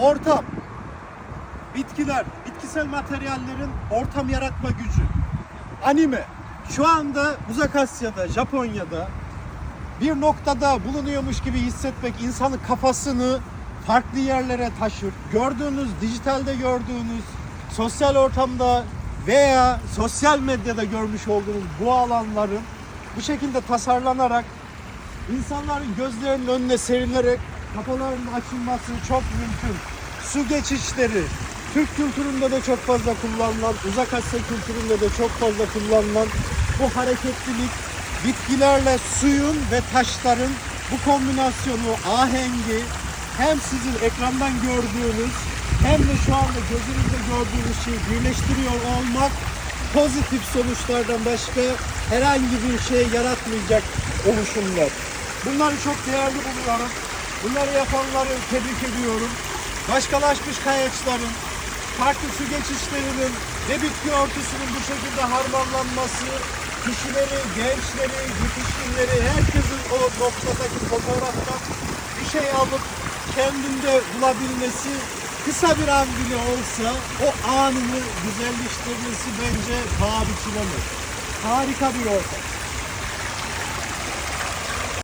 ortam, bitkiler, bitkisel materyallerin ortam yaratma gücü, anime. Şu anda Uzak Asya'da, Japonya'da bir noktada bulunuyormuş gibi hissetmek insanın kafasını farklı yerlere taşır. Gördüğünüz, dijitalde gördüğünüz, sosyal ortamda veya sosyal medyada görmüş olduğunuz bu alanların bu şekilde tasarlanarak insanların gözlerinin önüne serilerek kafalarının açılması çok mümkün. Su geçişleri, Türk kültüründe de çok fazla kullanılan, Uzak Asya kültüründe de çok fazla kullanılan bu hareketlilik, bitkilerle suyun ve taşların bu kombinasyonu, ahengi hem sizin ekrandan gördüğünüz hem de şu anda gözünüzde gördüğünüz şeyi birleştiriyor olmak pozitif sonuçlardan başka herhangi bir şey yaratmayacak oluşumlar. Bunları çok değerli buluyorum. Bunları yapanları tebrik ediyorum. Başkalaşmış kayaçların, farklı su geçişlerinin ve bitki örtüsünün bu şekilde harmanlanması, kişileri, gençleri, yetişkinleri, herkesin o noktadaki fotoğraftan bir şey alıp kendinde bulabilmesi kısa bir an bile olsa o anını güzelleştirmesi bence paha biçilemez. Harika bir ortam.